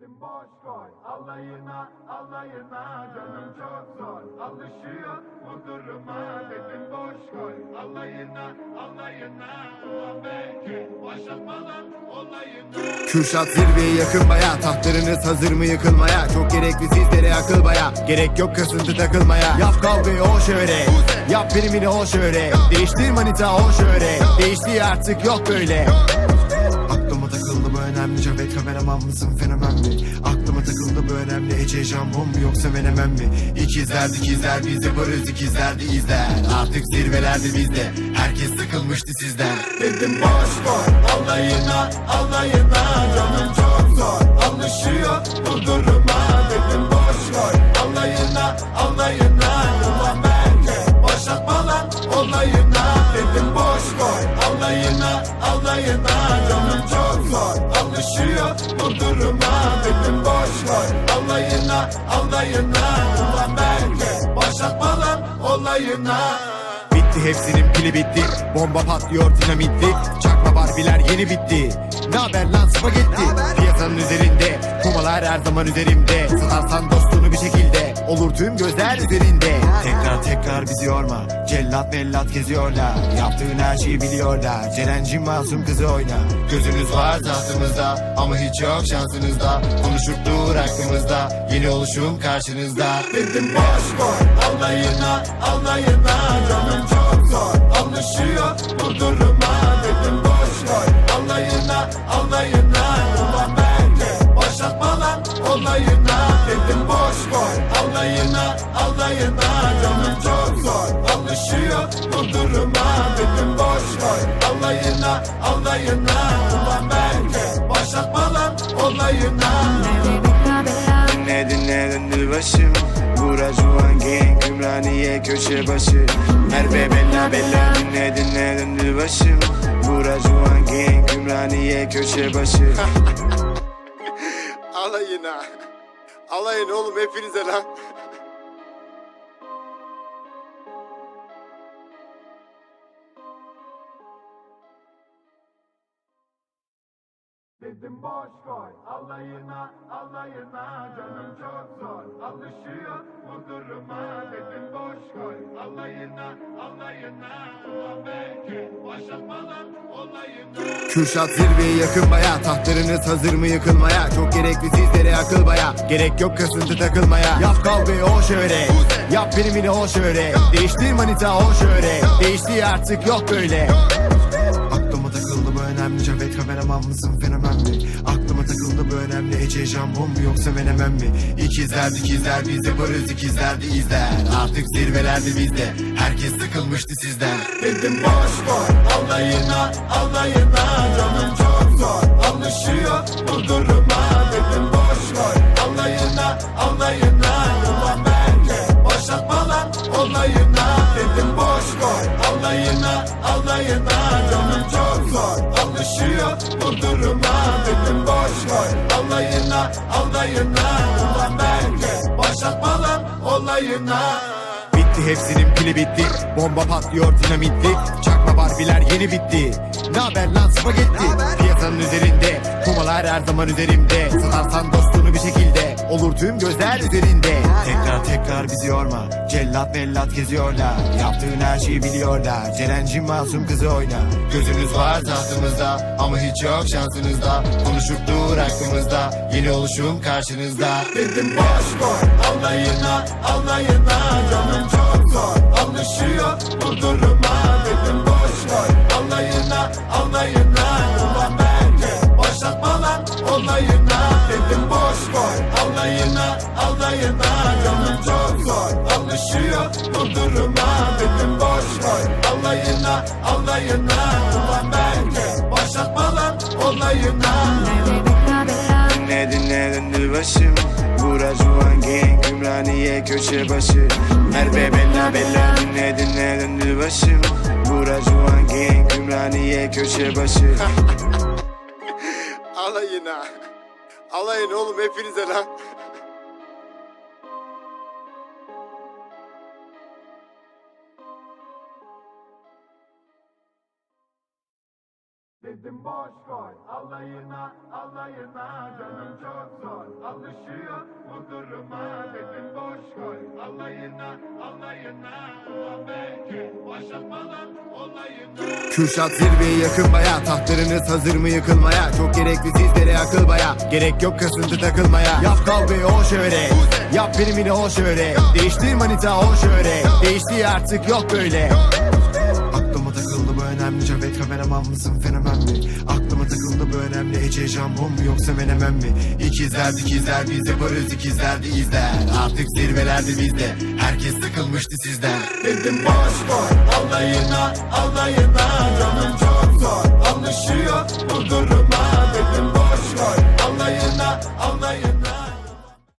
Dedim boş koy. Alayına alayına canım çok zor. Alışıyor bu duruma Dedim boş koy. Alayına alayına ulan belki başlatmadan olayına Kürşat zirveye yakın baya. Tahtlarınız hazır mı yıkılmaya? Çok gerekli sizlere akıl baya. Gerek yok kasıntı takılmaya. Yap kavgayı o şöyle. Yap primini o şöyle. Değiştir manita o şöyle. Değişti artık yok böyle Cavit kameraman mısın fenomen mi? Aklıma takıldı bu önemli. Ece jambon mu yoksa menemen mi? İkizler dikizler biz yaparız ikizler de izler. Artık zirvelerde bizde. Herkes sıkılmıştı sizden. Dedim boş koy alayına alayına. Canım çok zor. Alışıyor bu duruma duruma Dedim boş koy alayına alayına. Ulan belki başlatmadan olayına. Bitti hepsinin pili bitti. Bomba patlıyor dinamitli Çakma barbiler yeni bitti Ne haber lan spagetti? Piyasanın üzerinde Kumalar her zaman üzerimde. Satarsan dostunu bir şekilde Olur tüm gözler üzerinde. Tekrar tekrar bizi yorma Cellat bellat geziyorlar. Yaptığın her şeyi biliyorlar Ceren'cim masum kızı oyna. Gözünüz var tahtımızda Ama hiç yok şansınızda. Konuşup dur hakkımızda Yeni oluşum karşınızda. Dedim boş koy alayına alayına canım alayına alayına canım çok zor. Alışıyor bu duruma Dedim boş koy alayına alayına ulan belki başlatmadan olayına. Dinle dinle döndü başım Bura Juan Gang Ümraniye köşe başı. Merve bella bella Dinle dinle döndü başım Bura Juan Gang Ümraniye köşe başı. Alayına. Alayın oğlum hepinize lan. Dedim boş koy alayına alayına canım çok zor. Alışıyor bu duruma. Dedim boş koy alayına alayına. Ulan belki olayına. Kürşat zirveye yakın baya Tahtlarınız hazır mı yıkılmaya? Çok gerekli sizlere akıl baya Gerek yok kasıntı takılmaya. Yap kavgayı o şöyle Yap primini o şöyle Değiştir manita o şöyle Değişti artık yok böyle Cavit kameraman mısın fenomen mi? Aklıma takıldı bu önemli. Ece jambon mu yoksa menemen mi? İkizler dikizler biz yaparız ikizler de izler. Artık zirvelerde bizde. Herkes sıkılmıştı sizden. Dedim boş koy alayına alayına canım çok zor. Alışıyor bu duruma. Dedim alışıyor bu duruma. Dedim boş koy alayına alayına ulan belki başlatmadan olayına. Bitti hepsinin pili bitti. Bomba patlıyor dinamitli. Çakma barbiler yeni bitti. Ne haber lan spagetti? Piyasanın üzerinde Kumalar her zaman üzerimde. Satarsan dostunu bir şekilde Olur tüm gözler üzerinde. Tekrar tekrar bizi yorma. Cellat bellat geziyorlar. Yaptığın her şeyi biliyorlar. Ceren'cim masum kızı oyna. Gözünüz var tahtımızda Ama hiç yok şansınızda. Konuşup dur hakkımızda Yeni oluşum karşınızda. Dedim boş koy alayına alayına canım çok zor alışıyor bu duruma. Dedim boş alışıyor bu duruma. Dedim boş koy alayına alayına ulan belki başlatmadan olayına. Dinle dinle döndü başım Bura Juan Gang Ümraniye köşe başı. Merve bella bella Dinle dinle döndü başım Bura Juan Gang Ümraniye köşe başı. Alayına. Alayın oğlum hepinize lan. Dedim boş ver alayına alayına Canım çok zor. Alışıyor bu duruma. Dedim boş ver alayına alayına. Ulan belki başlatmadan Kürşat zirveye yakın baya Tahtlarınız hazır mı yıkılmaya? Çok gerekli sizlere akıl baya. Gerek yok kasıntı takılmaya. Yap kavgayı o şöyle. Yap benim yine o şöyle. Değiştir manita o şöyle. Değişti artık yok böyle önemli. Cavit kameraman mısın fenomen mi? Aklıma takıldı bu önemli. Ece jambon mu yoksa menemen mi? İkizler dikizler biz yaparız ikizler de izler Artık zirvelerde bizde. Herkes sıkılmıştı sizden. Dedim boş ver alayına alayına. Canım çok zor alışıyor bu duruma. Dedim boş ver alayına alayına